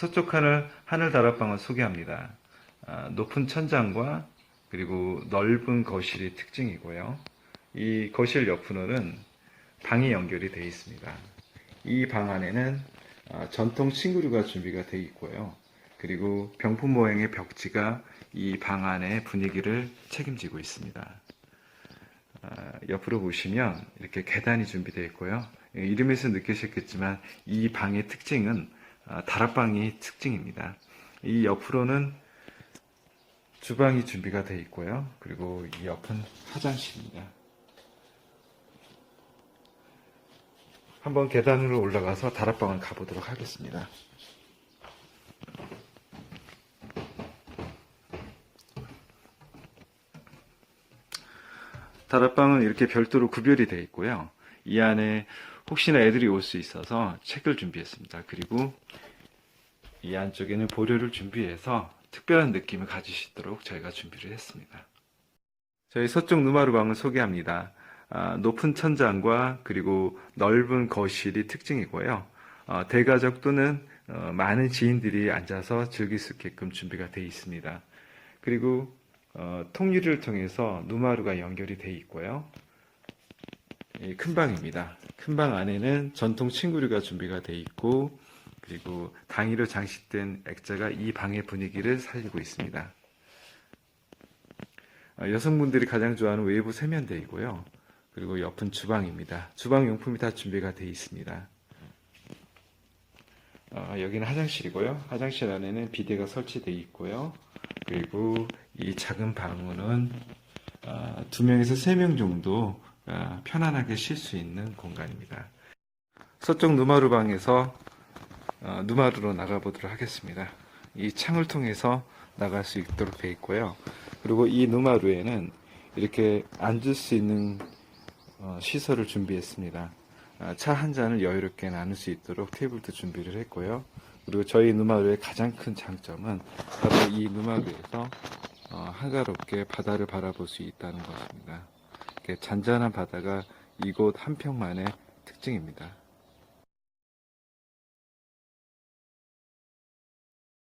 서쪽 하늘, 하늘 다락방을 소개합니다. 아, 높은 천장과 그리고 넓은 거실이 특징이고요. 이 거실 옆으로는 방이 연결이 되어 있습니다. 이 방 안에는 아, 전통 침구류가 준비가 되어 있고요. 그리고 병풍 모양의 벽지가 이 방 안의 분위기를 책임지고 있습니다. 아, 옆으로 보시면 이렇게 계단이 준비되어 있고요. 예, 이름에서 느끼셨겠지만 이 방의 특징은 아, 다락방이 특징입니다. 이 옆으로는 주방이 준비가 되어 있고요. 그리고 이 옆은 화장실입니다. 한번 계단으로 올라가서 다락방을 가보도록 하겠습니다. 다락방은 이렇게 별도로 구별이 되어 있고요. 이 안에 혹시나 애들이 올 수 있어서 책을 준비했습니다. 그리고 이 안쪽에는 보료를 준비해서 특별한 느낌을 있도록 저희가 준비를 했습니다. 저희 서쪽 누마루 방을 소개합니다. 아, 높은 천장과 그리고 넓은 거실이 특징이고요. 어, 대가족 또는 어, 많은 지인들이 앉아서 즐길 수 있게끔 준비가 되어 있습니다. 그리고 어, 통유리를 통해서 누마루가 연결이 되어 있고요. 이큰 방입니다. 큰 방 안에는 전통 침구류가 준비가 되어 있고 그리고 당이로 장식된 액자가 이 방의 분위기를 살리고 있습니다. 어, 여성분들이 가장 좋아하는 외부 세면대이고요. 그리고 옆은 주방입니다. 주방 용품이 다 준비가 되어 있습니다. 어, 여기는 화장실이고요. 화장실 안에는 비데가 설치되어 있고요. 그리고 이 작은 방은 어, 두 명에서 세명 정도 어, 편안하게 쉴 수 있는 공간입니다. 서쪽 누마루 방에서 어, 누마루로 나가보도록 하겠습니다. 이 창을 통해서 나갈 수 있도록 되어 있고요. 그리고 이 누마루에는 이렇게 앉을 수 있는 어, 시설을 준비했습니다. 차 한 잔을 여유롭게 나눌 수 있도록 테이블도 준비를 했고요. 그리고 저희 누마루의 가장 큰 장점은 바로 이 누마루에서 어, 한가롭게 바다를 바라볼 수 있다는 것입니다. 이렇게 잔잔한 바다가 이곳 한평만의 특징입니다.